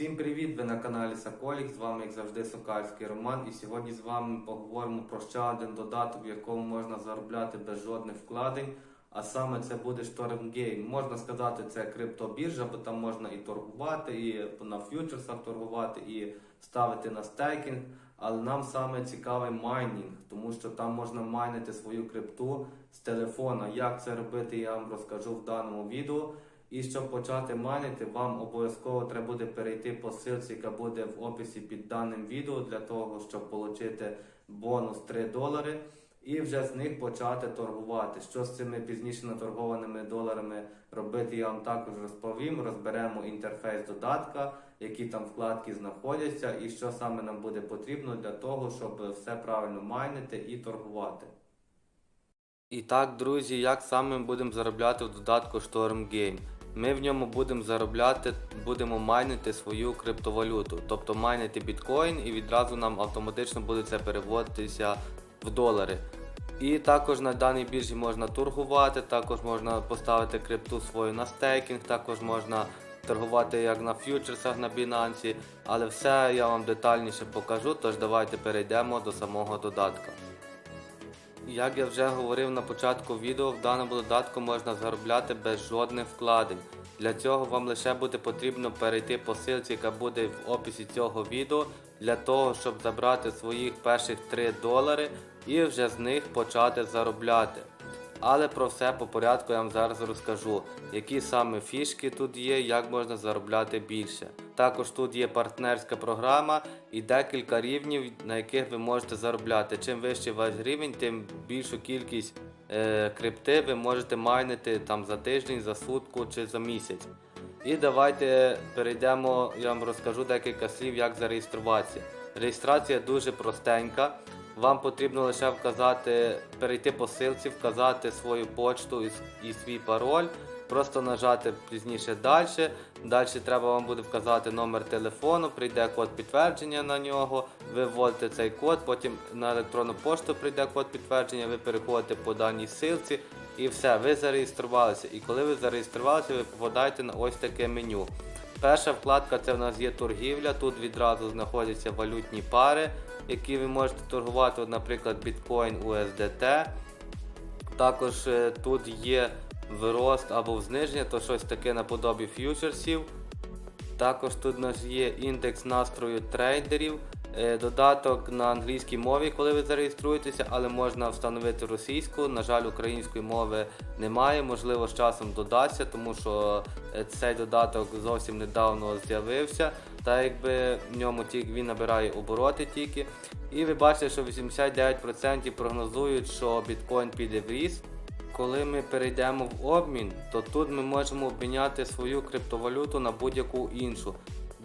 Всім привіт! Ви на каналі Соколік. З вами, як завжди, Сокальський Роман. І сьогодні з вами поговоримо про ще один додаток, в якому можна заробляти без жодних вкладень. А саме це буде StormGame. Можна сказати, це криптобіржа, бо там можна і торгувати, і на фьючерсах торгувати, і ставити на стейкінг. Але нам саме цікавий майнінг, тому що там можна майнити свою крипту з телефона. Як це робити, я вам розкажу в даному відео. І щоб почати майнити, вам обов'язково треба буде перейти по ссылці, яка буде в описі під даним відео, для того, щоб отримати бонус 3 долари. І вже з них почати торгувати. Що з цими пізніше наторгованими доларами робити, я вам також розповім. Розберемо інтерфейс додатка, які там вкладки знаходяться, і що саме нам буде потрібно для того, щоб все правильно майнити і торгувати. І так, друзі, як саме будемо заробляти в додатку Storm Game? Ми в ньому будемо заробляти, будемо майнити свою криптовалюту, тобто майнити біткоін, і відразу нам автоматично буде це переводитися в долари. І також на даній біржі можна торгувати, також можна поставити крипту свою на стейкінг, також можна торгувати як на фьючерсах на Binance, але все я вам детальніше покажу, тож давайте перейдемо до самого додатка. Як я вже говорив на початку відео, в даному додатку можна заробляти без жодних вкладень. Для цього вам лише буде потрібно перейти по ссылці, яка буде в описі цього відео, для того, щоб забрати своїх перших 3 долари і вже з них почати заробляти. Але про все по порядку я вам зараз розкажу, які саме фішки тут є, як можна заробляти більше. Також тут є партнерська програма і декілька рівнів, на яких ви можете заробляти. Чим вищий ваш рівень, тим більшу кількість е, крипти ви можете майнити там за тиждень, за сутку чи за місяць. І давайте перейдемо, я вам розкажу декілька слів, як зареєструватися. Реєстрація дуже простенька. Вам потрібно лише вказати, перейти по ссылці, вказати свою почту і, і свій пароль, просто нажати пізніше далі. Далі треба вам буде вказати номер телефону, прийде код підтвердження на нього, ви вводите цей код, потім на електронну пошту прийде код підтвердження, ви переходите по даній ссылці і все, ви зареєструвалися. І коли ви зареєструвалися, ви попадаєте на ось таке меню. Перша вкладка це в нас є торгівля. Тут відразу знаходяться валютні пари, які ви можете торгувати, от, наприклад, біткоін USDT. Також е, тут є вирост або зниження, то щось таке наподобі ф'ючерсів. Також тут у нас є індекс настрою трейдерів, додаток на англійській мові, коли ви зареєструєтеся, але можна встановити російську. На жаль, української мови немає, можливо, з часом додасться, тому що е, цей додаток зовсім недавно з'явився. Та якби в ньому тільки він набирає обороти тільки. І ви бачите, що 89% прогнозують, що біткоін піде в ріст. Коли ми перейдемо в обмін, то тут ми можемо обміняти свою криптовалюту на будь-яку іншу.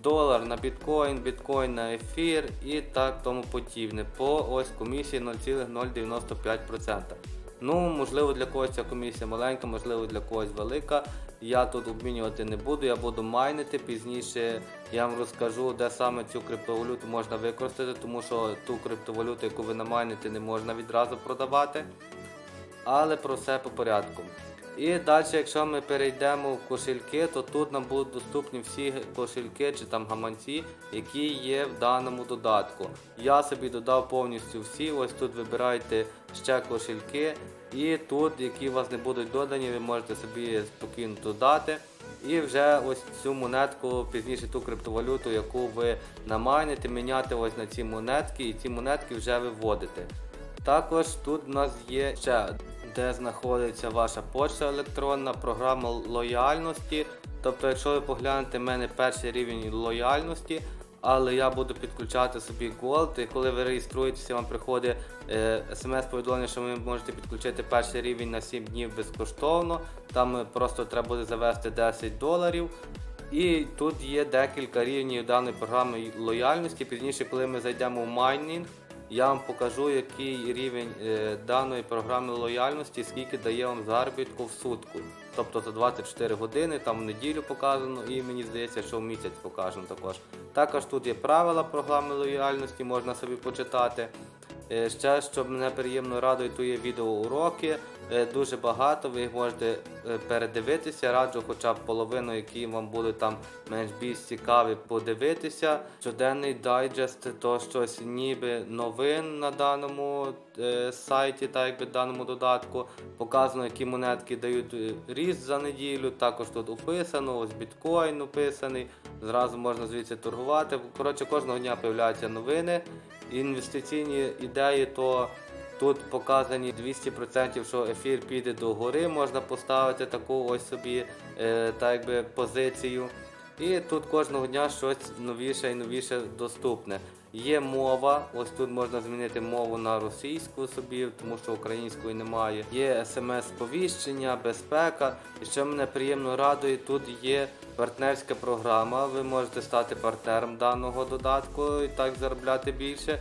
Долар на біткоін, біткоін на ефір і так тому подібне. По ось комісії 0,095%. Ну, можливо, для когось ця комісія маленька, можливо, для когось велика. Я тут обмінювати не буду, я буду майнити. Пізніше я вам розкажу, де саме цю криптовалюту можна використати, тому що ту криптовалюту, яку ви намайните, не можна відразу продавати але про все по порядку. І далі, якщо ми перейдемо в кошельки, то тут нам будуть доступні всі кошельки чи там гаманці, які є в даному додатку. Я собі додав повністю всі. Ось тут вибираєте ще кошельки, і тут, які у вас не будуть додані, ви можете собі спокійно додати. І вже ось цю монетку, пізніше ту криптовалюту, яку ви намайните, міняти ось на ці монетки, і ці монетки вже виводите. Також тут у нас є ще де знаходиться ваша почта електронна, програма лояльності. Тобто, якщо ви поглянете в мене перший рівень лояльності, але я буду підключати собі Gold, і коли ви реєструєтеся, вам приходить е, смс-повідомлення, що ви можете підключити перший рівень на 7 днів безкоштовно. Там е, просто треба буде завести 10 доларів. І тут є декілька рівнів даної програми лояльності. Пізніше, коли ми зайдемо в майнінг, я вам покажу, який рівень е, даної програми лояльності, скільки дає вам заробітку в сутку. Тобто за 24 години, там в неділю показано, і мені здається, що в місяць покажемо також. Також тут є правила програми лояльності, можна собі почитати. Ще, що мене приємно радує, то є відеоуроки, е, дуже багато. Ви можете е, передивитися. Раджу хоча б половину, які вам будуть там менш більш цікаві, подивитися. Щоденний дайджест то щось ніби новин на даному е, сайті, так якби даному додатку. Показано, які монетки дають ріст за неділю. Також тут описано, ось біткоін описаний. Зразу можна звідси торгувати. Коротше, кожного дня з'являються новини. Інвестиційні ідеї, то тут показані 200%, що ефір піде до гори, можна поставити таку ось собі е, так якби позицію. І тут кожного дня щось новіше і новіше доступне. Є мова, ось тут можна змінити мову на російську собі, тому що української немає. Є смс-сповіщення, безпека. І що мене приємно радує, тут є партнерська програма. Ви можете стати партнером даного додатку і так заробляти більше.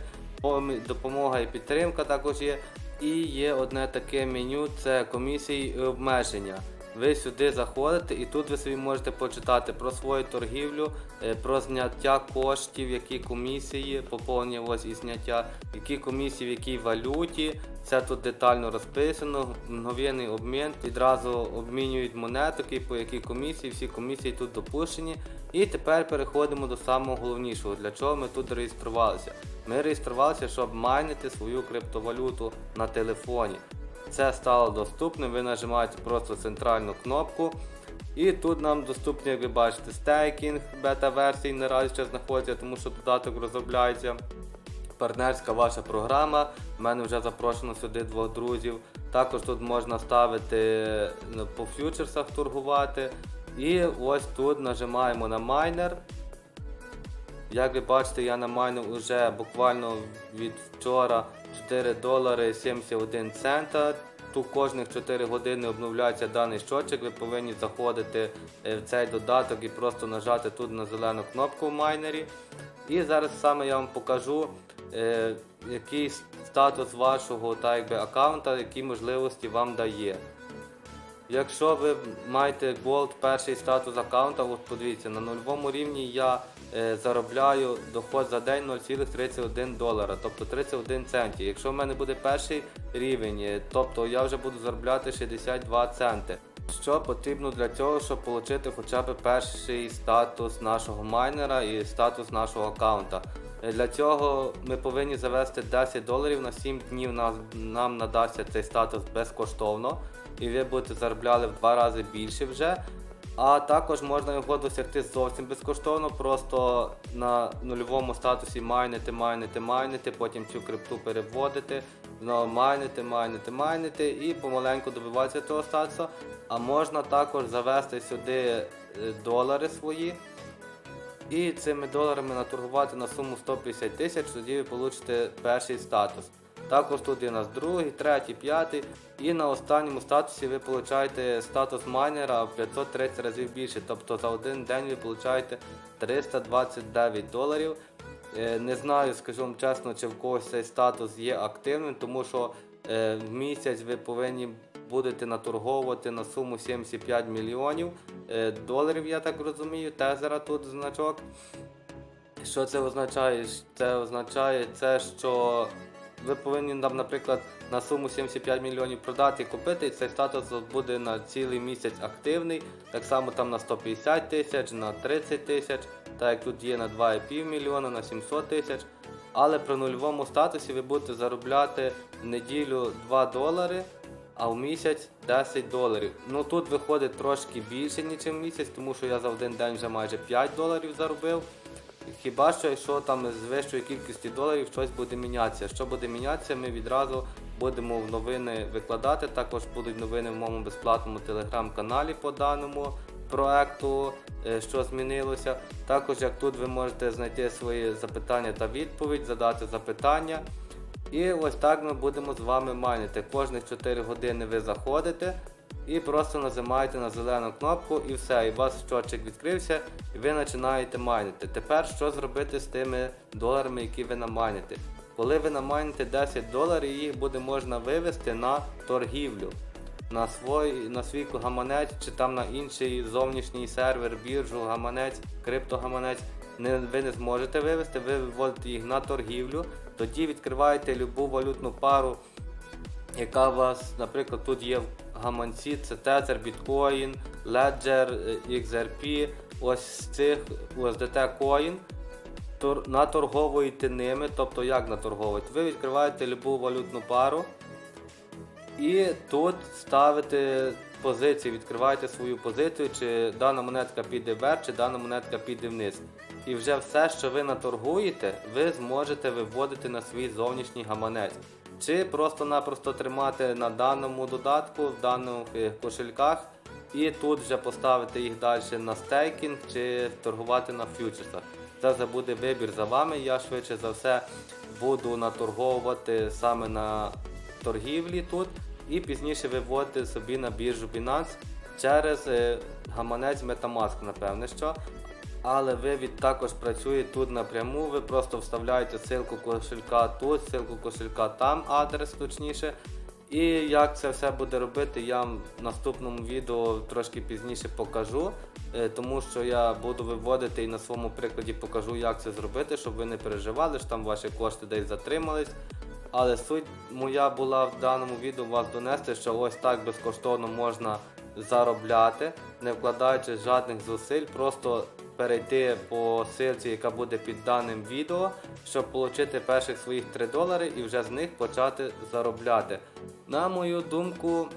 Допомога і підтримка також є. І є одне таке меню це комісії і обмеження. Ви сюди заходите і тут ви собі можете почитати про свою торгівлю, е, про зняття коштів, які комісії, поповнення ось і зняття, які комісії, в якій валюті. Це тут детально розписано, мгновенний обмін, відразу обмінюють монетки, по якій комісії, всі комісії тут допущені. І тепер переходимо до самого головнішого, для чого ми тут реєструвалися. Ми реєструвалися, щоб майнити свою криптовалюту на телефоні. Це стало доступним, ви нажимаєте просто центральну кнопку. І тут нам доступні, як ви бачите, стейкінг, бета-версії наразі ще знаходиться, тому що додаток розробляється. Партнерська ваша програма. У мене вже запрошено сюди двох друзів. Також тут можна ставити ну, по фьючерсах торгувати. І ось тут нажимаємо на майнер. Як ви бачите, я намайнив уже буквально від вчора 4 долари 71 цента. Тут кожних 4 години обновляється даний щочик. Ви повинні заходити е, в цей додаток і просто нажати тут на зелену кнопку в майнері. І зараз саме я вам покажу, е, який статус вашого так, якби, аккаунта, які можливості вам дає. Якщо ви маєте Gold перший статус аккаунта, от подивіться, на нульовому рівні я заробляю доход за день 0,31 долара, тобто 31 центів. Якщо в мене буде перший рівень, е, тобто я вже буду заробляти 62 центи. Що потрібно для цього, щоб отримати хоча б перший статус нашого майнера і статус нашого аккаунта? Е, Для цього ми повинні завести 10 доларів на 7 днів нас, нам надасться цей статус безкоштовно і ви будете заробляли в два рази більше вже. А також можна його досягти зовсім безкоштовно, просто на нульовому статусі майнити, майнити, майнити, потім цю крипту переводити, знову майнити, майнити, майнити і помаленьку добиватися цього статусу. А можна також завести сюди е, долари свої. І цими доларами наторгувати на суму 150 тисяч, тоді ви получите перший статус. Також тут є у нас другий, третій, п'ятий. І на останньому статусі ви получаєте статус майнера в 530 разів більше. Тобто за один день ви получаєте 329 доларів. Е, Не знаю, скажу вам чесно, чи в когось цей статус є активним, тому що е, в місяць ви повинні будете наторговувати на суму 75 мільйонів е, доларів, я так розумію. Тезера тут значок. Що це означає? Це означає це, що ви повинні нам, наприклад, на суму 75 мільйонів продати і купити, і цей статус буде на цілий місяць активний. Так само там на 150 тисяч, на 30 тисяч, так як тут є на 2,5 мільйона, на 700 тисяч. Але при нульовому статусі ви будете заробляти в неділю 2 долари, а в місяць 10 доларів. Ну тут виходить трошки більше, ніж в місяць, тому що я за один день вже майже 5 доларів заробив. Хіба що, якщо там з вищої кількості доларів щось буде мінятися. Що буде мінятися, ми відразу будемо в новини викладати. Також будуть новини в моєму безплатному телеграм-каналі по даному проекту, е, що змінилося. Також як тут ви можете знайти свої запитання та відповідь, задати запитання. І ось так ми будемо з вами майнити. Кожних 4 години ви заходите і просто нажимаєте на зелену кнопку і все, і у вас щочик відкрився, і ви починаєте майнити. Тепер що зробити з тими доларами, які ви намайните? Коли ви намайните 10 доларів, їх буде можна вивести на торгівлю. На свій, на свій гаманець чи там на інший зовнішній сервер, біржу, гаманець, криптогаманець. Не, ви не зможете вивести, ви виводите їх на торгівлю, тоді відкриваєте любу валютну пару яка у вас, наприклад, тут є гаманці, це Tether, Bitcoin, Ledger, е, XRP, ось з цих USDT Coin. Тор- наторговуєте ними, тобто як наторговуєте? Ви відкриваєте любу валютну пару і тут ставите позиції, відкриваєте свою позицію, чи дана монетка піде вверх, чи дана монетка піде вниз. І вже все, що ви наторгуєте, ви зможете виводити на свій зовнішній гаманець. Чи просто-напросто тримати на даному додатку, в даних е, кошельках, і тут вже поставити їх далі на стейкінг чи торгувати на фьючерсах. Це вже буде вибір за вами. Я швидше за все буду наторговувати саме на торгівлі тут і пізніше виводити собі на біржу Binance через е, гаманець Metamask, напевне що. Але ви від також працюєте тут напряму, ви просто вставляєте ссылку кошелька тут, ссылку кошелька там, адрес точніше. І як це все буде робити, я вам в наступному відео трошки пізніше покажу, е, тому що я буду виводити і на своєму прикладі покажу, як це зробити, щоб ви не переживали, що там ваші кошти десь затримались. Але суть моя була в даному відео вас донести, що ось так безкоштовно можна заробляти, не вкладаючи жодних зусиль, просто перейти по ссылці, яка буде під даним відео, щоб отримати перших своїх 3 долари і вже з них почати заробляти. На мою думку,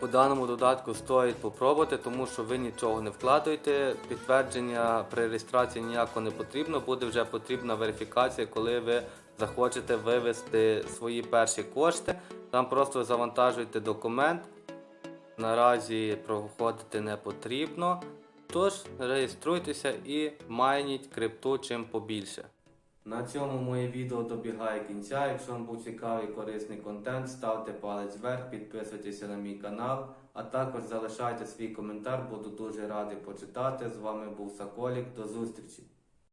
по даному додатку стоїть попробувати, тому що ви нічого не вкладуєте. Підтвердження при реєстрації ніяко не потрібно, буде вже потрібна верифікація, коли ви захочете вивести свої перші кошти. Там просто завантажуєте документ. Наразі проходити не потрібно. Тож реєструйтеся і майніть крипту чим побільше. На цьому моє відео добігає кінця. Якщо вам був цікавий і корисний контент, ставте палець вверх, підписуйтеся на мій канал, а також залишайте свій коментар, буду дуже радий почитати. З вами був Соколік. До зустрічі!